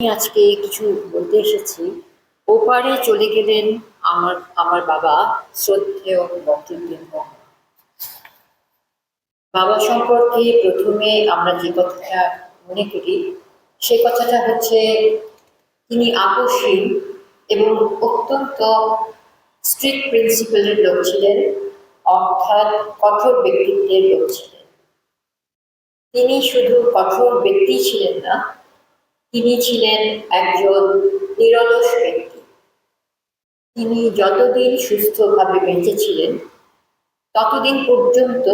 আমি আজকে কিছু বলতে এসেছি। ওপারে চলে গেলেন আমার আমার বাবা, শ্রদ্ধেয় বক্তব্যের বাবা সম্পর্কে প্রথমে আমরা যে কথাটা মনে করি, সে কথাটা হচ্ছে, তিনি আকস্মিক এবং অত্যন্ত স্ট্রিক্ট প্রিন্সিপালের লোক ছিলেন, অর্থাৎ কঠোর ব্যক্তিত্বের লোক ছিলেন। তিনি শুধু কঠোর ব্যক্তি ছিলেন না তিনি ছিলেন একজন নিরলস ব্যক্তি। তিনি যতদিন সুস্থভাবে বেঁচে ছিলেন ততদিন পর্যন্ত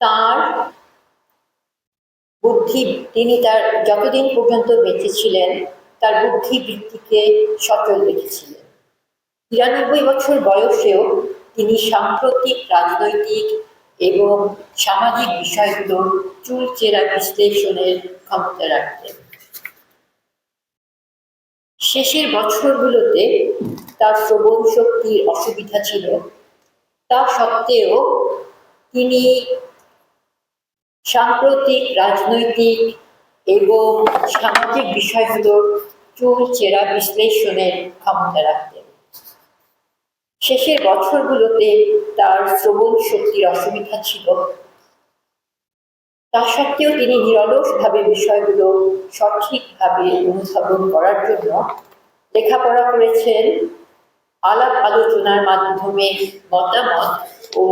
তার বুদ্ধি, তিনি তার যতদিন পর্যন্ত বেঁচেছিলেন, তার বুদ্ধি বৃত্তিকে সচল রেখেছিলেন। তিরানব্বই বছর বয়সেও তিনি সাম্প্রতিক রাজনৈতিক এবং সামাজিক বিষয়গুলোর চুলচেরা বিশ্লেষণের ক্ষমতা রাখতেন শেষের বছরগুলোতে তার শ্রবণ শক্তির অসুবিধা ছিল। তা সত্ত্বেও তিনি সাম্প্রতিক রাজনৈতিক এবং সামাজিক বিষয়গুলোর চুল চেরা বিশ্লেষণের ক্ষমতা রাখতেন। শেষের বছরগুলোতে তার শ্রবণ শক্তির অসুবিধা ছিল। তা সত্ত্বেও তিনি নিরলসভাবে বিষয়গুলো সঠিকভাবে অনুধাবন করার জন্য লেখাপড়া করেছেন। আলাপ আলোচনার মাধ্যমে মতামত ও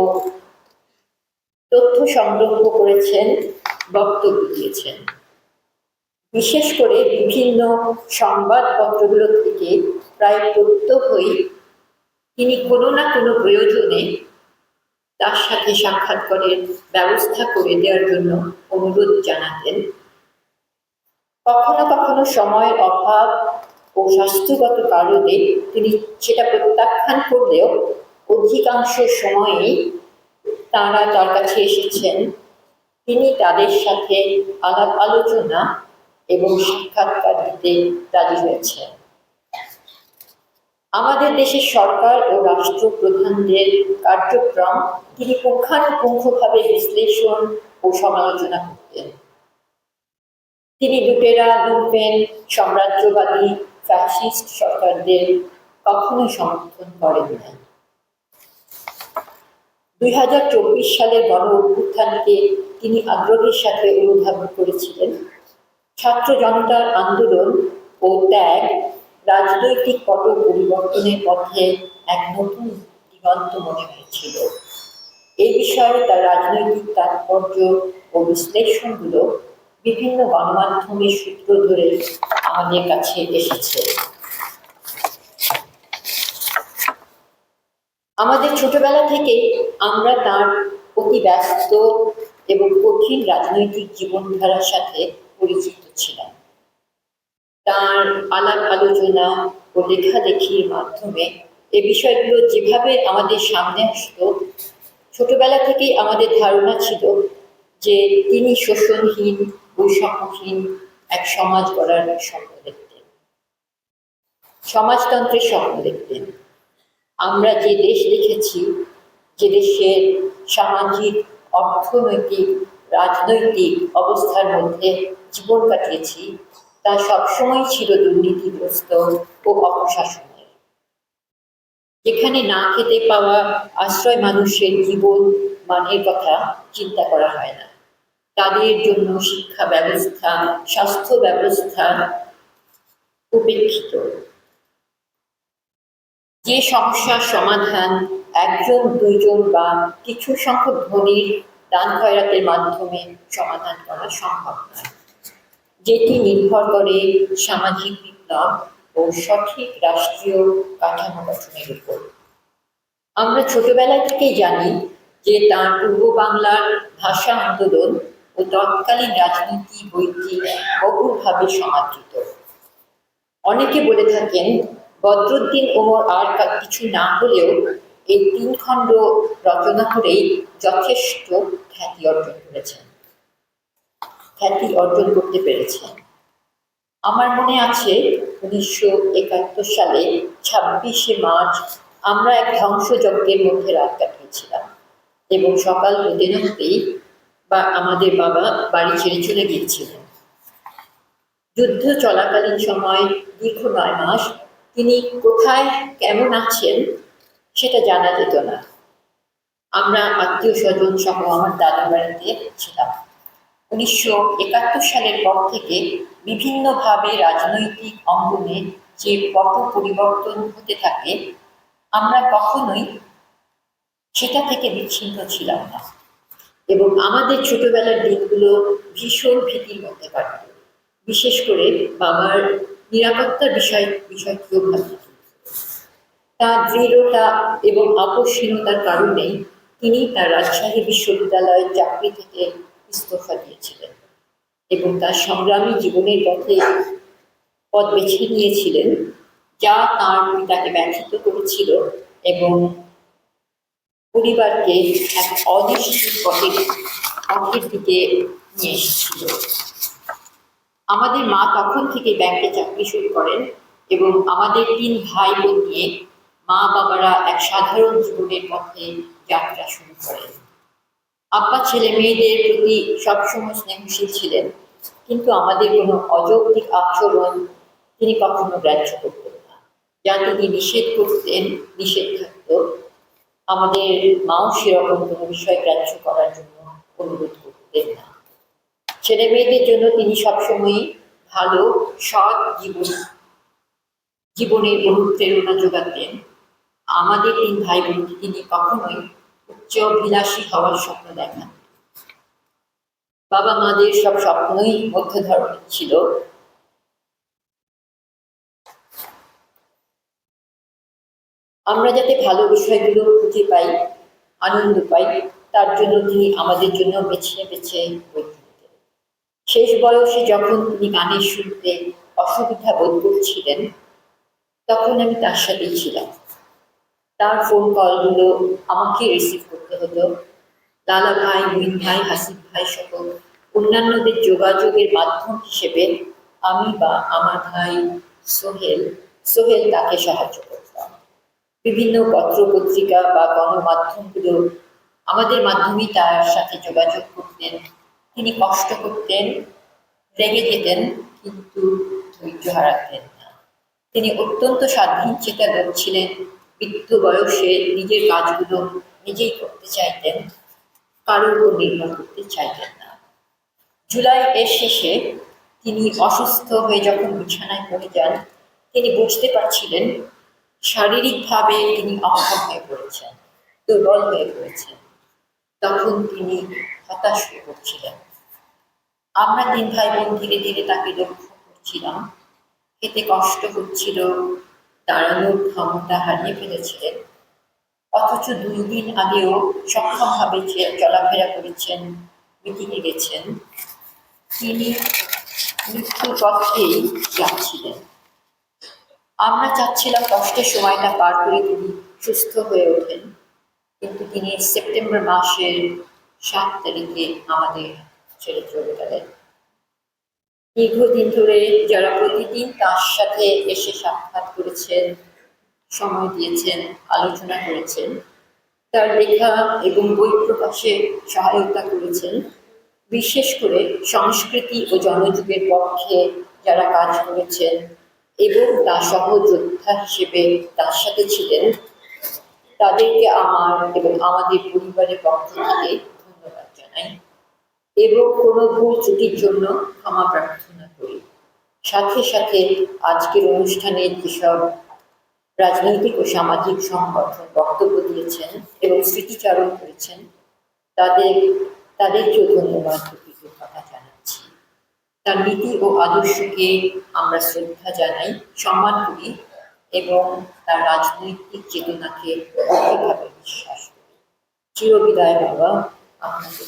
তথ্য সংগ্রহ করেছেন, বক্তব্য দিয়েছেন। বিশেষ করে বিভিন্ন সংবাদপত্রগুলো থেকে প্রায় প্রত্যহই তিনি কোনো না কোনো প্রয়োজনে তার সাথে সাক্ষাৎ করার ব্যবস্থা করে দেওয়ার জন্য অনুরোধ জানাতেন। কখনো কখনো সময়ের অভাব ও স্বাস্থ্যগত কারণে তিনি সেটা প্রত্যাখ্যান করলেও অধিকাংশ সময়েই তাঁরা তার কাছে এসেছেন। তিনি তাদের সাথে আলাপ আলোচনা এবং সাক্ষাৎকার দিতে রাজি হয়েছেন। আমাদের দেশের সরকার ও রাষ্ট্রপ্রধানদের কার্যক্রম তিনি পুঙ্খানুপুঙ্খভাবে বিশ্লেষণ ও সমালোচনা করতেন। তিনি লুটেরা, লুটবেন, সাম্রাজ্যবাদী, ফ্যাসিস্ট সরকারদের কখনো সমর্থন করেন না। দুই হাজার চব্বিশ সালের গণ অভ্যুত্থানকে তিনি আগ্রহের সাথে অনুধাবন করেছিলেন। ছাত্র জনতার আন্দোলন ও ত্যাগ রাজনৈতিক পট পরিবর্তনের পথে এক নতুন দিগন্ত মনে হয়েছিল। এই বিষয়ে তার রাজনৈতিক তাৎপর্য ও বিশ্লেষণগুলো বিভিন্ন গণমাধ্যমের সূত্র ধরে আমাদের কাছে এসেছে। আমাদের ছোটবেলা থেকে আমরা তার অতি ব্যস্ত এবং কঠিন রাজনৈতিক জীবনধারার সাথে পরিচিত ছিলাম। তার আলাপ আলোচনা ও লেখালেখির মাধ্যমে এ বিষয়গুলো যেভাবে আমাদের সামনে আসতো, ছোটবেলা থেকেই আমাদের ধারণা ছিল যে তিনি শোষণহীন, বৈষম্যহীন এক সমাজ গড়ার স্বপ্ন দেখতেন সমাজতন্ত্রের স্বপ্ন দেখতেন আমরা যে দেশ দেখেছি, যে দেশের সামাজিক, অর্থনৈতিক, রাজনৈতিক অবস্থার মধ্যে জীবন কাটিয়েছি তা সবসময় ছিল দুর্নীতিগ্রস্ত ও অপশাসনের। যেখানে না খেতে পাওয়া আশ্রয় মানুষের জীবন মানের কথা চিন্তা করা হয় না। তাদের জন্য শিক্ষা ব্যবস্থা, স্বাস্থ্য ব্যবস্থা উপেক্ষিত। যে সমস্যার সমাধান একজন, দুইজন বা কিছু সংখ্যক ধনীর দান খয়রাতের মাধ্যমে সমাধান করা সম্ভব নয়। যেটি নির্ভর করে সামাজিক বিপ্লব ও সঠিক রাষ্ট্রীয় কাঠামো গঠনের উপর। আমরা ছোটবেলা থেকেই জানি যে তার পূর্ব বাংলার ভাষা আন্দোলন ও তৎকালীন রাজনীতি বইটি বহুলভাবে সমাদৃত। অনেকে বলে থাকেন, বদরুদ্দিন ওমর আর কিছু না হলেও এই তিন খণ্ড রচনা করেই যথেষ্ট খ্যাতি অর্জন করেছেন। খ্যাতি অর্জন করতে পেরেছেন। আমার মনে আছে উনিশশো একাত্তর সালে ছাব্বিশে মার্চ আমরা এক ধ্বংসযজ্ঞের মধ্যে রাত কাটিয়েছিলাম এবং সকাল হতে বা আমাদের বাবা বাড়ি ছেড়ে চলে গিয়েছিলেন। যুদ্ধ চলাকালীন সময় দীর্ঘ নয় মাস তিনি কোথায়, কেমন আছেন সেটা জানা যেত না। আমরা আত্মীয় স্বজন সহ আমার দাদার বাড়িতে ছিলাম। উনিশশো একাত্তর সালের পর থেকে বিভিন্নভাবে রাজনৈতিক অঙ্গনে যে পট পরিবর্তন হতে থাকে, আমরা কখনোই সেটা থেকে বিচ্ছিন্ন ছিলাম না। এবং আমাদের ছোটবেলার দিনগুলো ভীষণ ভীতির মধ্যে কাটত। বিশেষ করে বাবার নিরাপত্তার বিষয় বিষয়টিও ভাবত তার দৃঢ়তা এবং আপসহীনতার কারণেই তিনি তার রাজশাহী বিশ্ববিদ্যালয়ের চাকরি থেকে ইস্তফা দিয়েছিলেন এবং তার সংগ্রামী জীবনের পথে পথ বেছে নিয়েছিলেন, যা তার পিতাকে ব্যথিত করেছিল এবং পরিবারকে এক অনিশ্চিত পথের পথের দিকে নিয়ে এসেছিল। আমাদের মা তখন থেকে ব্যাংকে চাকরি শুরু করেন এবং আমাদের তিন ভাই বোন নিয়ে মা বাবারা এক সাধারণ জীবনের পথে যাত্রা শুরু করেন। আব্বা ছেলে মেয়েদের প্রতি সবসময় স্নেহশীল ছিলেন। কিন্তু আমাদের কোনো অযৌক্তিক আচরণ তিনি কখনো গ্রাহ্য করতেন না। যা তিনি নিষেধ করতেন, নিষেধ থাকত, আমাদের মাও সেরকম কোনো বিষয় গ্রাহ্য করার জন্য অনুরোধ করতেন না। ছেলে মেয়েদের জন্য তিনি সবসময়ই ভালো, সৎ জীবন, জীবনের অনুপ্রেরণা যোগাতেন। আমাদের তিন ভাই বোনকে তিনি কখনোই উচ্চ বিলাসী হওয়ার স্বপ্ন দেখান বাবা মাদের সব স্বপ্নই মধ্য ধরনের ছিল। আমরা যাতে ভালো বিষয়গুলো খুঁজে পাই, আনন্দ পাই, তার জন্য তিনি আমাদের জন্য বেছে বেছে শেষ বয়সে যখন তিনি গানের শুনতে অসুবিধা বোধ করছিলেন, তখন আমি তার সাথেই ছিলাম। তার ফোন কলগুলো আমাকে রিসিভ করতে হতো। লালা ভাই মুইন ভাই হাসিফ ভাই সহ অন্যান্যদের যোগাযোগের মাধ্যম হিসেবে আমি বা আমার ভাই সোহেল সোহেল তাকে সাহায্য করতাম। বিভিন্ন পত্র পত্রিকা বা গণমাধ্যমগুলো আমাদের মাধ্যমেই তার সাথে যোগাযোগ করতেন। তিনি কষ্ট করতেন, রেগে যেতেন, কিন্তু ধৈর্য হারাতেন না। তিনি অত্যন্ত স্বাধীন চেতা লোক ছিলেন। বৃদ্ধ বয়সে নিজের কাজগুলো নিজেই করতে চাইতেন, কারোর উপর নির্ভর করতে চাইতেন না। জুলাই এর শেষে তিনি অসুস্থ হয়ে যখন বিছানায় পড়ে যান, তিনি বুঝতে পারছিলেন শারীরিকভাবে তিনি অক্ষম হয়ে পড়েছেন, দুর্বল হয়ে পড়েছেন। তখন তিনি হতাশ হয়ে পড়ছিলেন। আমরা তিন ভাই বোন ধীরে ধীরে তাকে লক্ষ্য করছিলাম। খেতে কষ্ট হচ্ছিল দাঁড়ানোর ক্ষমতা হারিয়ে ফেলেছিলেন। অথচ দুই দিন আগেও সক্ষমভাবে চলাফেরা করেছেন, মিটিংয়ে গেছেন, তিনি মৃত্যুর পথেই যাচ্ছিলেন। আমরা চাচ্ছিলাম কষ্টের সময়টা পার করে তিনি সুস্থ হয়ে ওঠেন, কিন্তু তিনি সেপ্টেম্বর মাসের সাত তারিখে আমাদের ছেড়ে চলে গেলেন। দীর্ঘদিন ধরে যারা প্রতিদিন তার সাথে এসে সাক্ষাৎ করেছেন, সময় দিয়েছেন, আলোচনা করেছেন, তার লেখা এবং বই প্রকাশে সহায়তা করেছেন, বিশেষ করে সংস্কৃতি ও জনযুগের পক্ষে যারা কাজ করেছেন এবং তার সহযোদ্ধা হিসেবে তার সাথে ছিলেন, তাদেরকে আমার এবং আমাদের পরিবারের পক্ষ থেকে ধন্যবাদ জানাই। এবং কোনো ভুল ত্রুটির জন্য ক্ষমা প্রার্থনা করি। সাথে সাথে আজকের অনুষ্ঠানে যেসব রাজনৈতিক ও সামাজিক সংগঠন বক্তব্য দিয়েছেন এবং স্মৃতিচারণ করেছেন, তাদের, তাদেরকেও ধন্যবাদ কৃতজ্ঞতা জানাচ্ছি। তার নীতি ও আদর্শকে আমরা শ্রদ্ধা জানাই, সম্মান করি এবং তার রাজনৈতিক চেতনাকে গভীরভাবে বিশ্বাস করি। চিরবিদায় বাবা আপনাকে